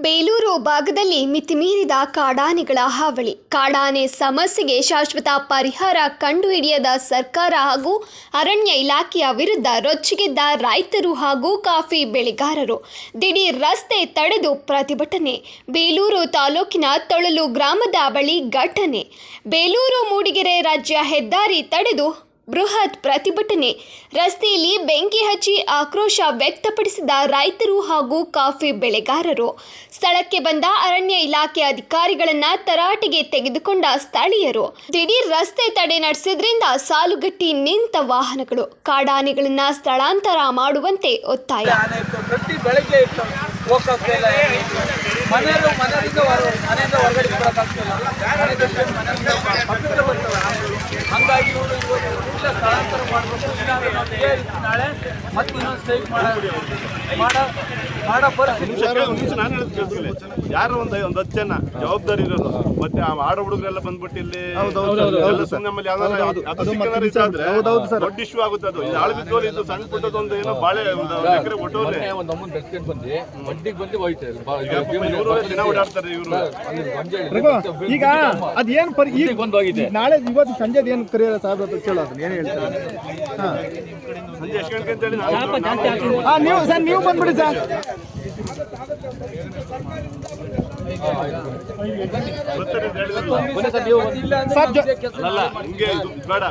ಬೇಲೂರು ಭಾಗದಲ್ಲಿ ಮಿತಿಮೀರಿದ ಕಾಡಾನೆಗಳ ಹಾವಳಿ. ಕಾಡಾನೆ ಸಮಸ್ಯೆಗೆ ಶಾಶ್ವತ ಪರಿಹಾರ ಕಂಡುಹಿಡಿಯದ ಸರ್ಕಾರ ಹಾಗೂ ಅರಣ್ಯ ಇಲಾಖೆಯ ವಿರುದ್ಧ ರೊಚ್ಚಿಗೆದ್ದ ರೈತರು ಹಾಗೂ ಕಾಫಿ ಬೆಳೆಗಾರರು. ದಿಢೀರ್ ರಸ್ತೆ ತಡೆದು ಪ್ರತಿಭಟನೆ. ಬೇಲೂರು ತಾಲೂಕಿನ ತೊಳಲು ಗ್ರಾಮದ ಬಳಿ ಘಟನೆ. ಬೇಲೂರು ಮೂಡಿಗೆರೆ ರಾಜ್ಯ ಹೆದ್ದಾರಿ ತಡೆದು ಬೃಹತ್ ಪ್ರತಿಭಟನೆ. ರಸ್ತೆಯಲ್ಲಿ ಬೆಂಕಿ ಹಚ್ಚಿ ಆಕ್ರೋಶ ವ್ಯಕ್ತಪಡಿಸಿದ ರೈತರು ಹಾಗೂ ಕಾಫಿ ಬೆಳೆಗಾರರು. ಸ್ಥಳಕ್ಕೆ ಬಂದ ಅರಣ್ಯ ಇಲಾಖೆ ಅಧಿಕಾರಿಗಳನ್ನ ತರಾಟೆಗೆ ತೆಗೆದುಕೊಂಡ ಸ್ಥಳೀಯರು. ದಿಢೀರ್ ರಸ್ತೆ ತಡೆ ನಡೆಸಿದ್ರಿಂದ ಸಾಲುಗಟ್ಟಿ ನಿಂತ ವಾಹನಗಳು. ಕಾಡಾನೆಗಳನ್ನ ಸ್ಥಳಾಂತರ ಮಾಡುವಂತೆ ಒತ್ತಾಯ. ಮನೆಯಿಂದ ಹೊರಗಡೆ ಹಂಗಾಗಿ ಇವರು ಇಲ್ಲ ಸ್ಥಳಾಂತರ ಮಾಡಬೇಕು. ಇಲ್ಲಾಂದ್ರೆ ನಾವು ಇದೇ ರೀತಿ ನಾಳೆ ಮತ್ತೆ ಇನ್ನೊಂದು ಸ್ಟ್ರೈಕ್ ಮಾಡೋದು ಮಾಡೋ ಮಾಡೋ ಪರಿಸ್ಥಿತಿ ನಿಮಿಷ ನಾನು ಹೇಳೋದು ಕೇಳಿಸ್ಕೊಳ್ಳಿ. ಯಾರೋ ಒಂದು ಒಂದು ಹತ್ತು ಜನ ಜವಾಬ್ದಾರಿ ಇರೋದು. ಮತ್ತೆ ಆ ಆಡ ಹುಡುಗರೆಲ್ಲ ಬಂದ್ಬಿಟ್ಟು ಇಲ್ಲಿ ನಮ್ಮಲ್ಲಿ ದೊಡ್ಡ ಇಶ್ಯೂ ಆಗುತ್ತೆ ಅದು. ಇದು ಇದು ಸಣ್ಣ ಪುಟ್ಟದೊಂದು ಏನೋ ಬಾಳೆ ಒಂದು ಎಕರೆ ಒಟ್ಟೋಲೆ. ಒಂದು ಅಮ್ಮನ್ ಬೆಸ್ಕೊಂಡು ಬಂದು ಬಂದು ಹೋಯ್ತು. ಇವರು ದಿನ ಓಡಾಡ್ತಾರೆ ಇವರು. ಈಗ ಅದೇನ್ ಪರಿ ಈಗ ಬಂದು ಹೋಗಿದೆ. ನಾಳೆ ಇವತ್ತು ಸಂಜೆ ಏನು ಕರಿಯಲ್ಲ ಸಾಹೇಬ್ರ ಹತ್ರ ಕೇಳೋ ಅದನ್ನ ಏನು ಹೇಳ್ತಾರೆ? ಹಾಂ. ಸಂಜೆ ನಾವು ನಾವು- ಹಾ ನೀವು ಸರ್ ನೀವು ಬಂದ್ಬಿಡಿ ಸರ್. ಸರ್ ಜೊ- ಇದು ಬೇಡ.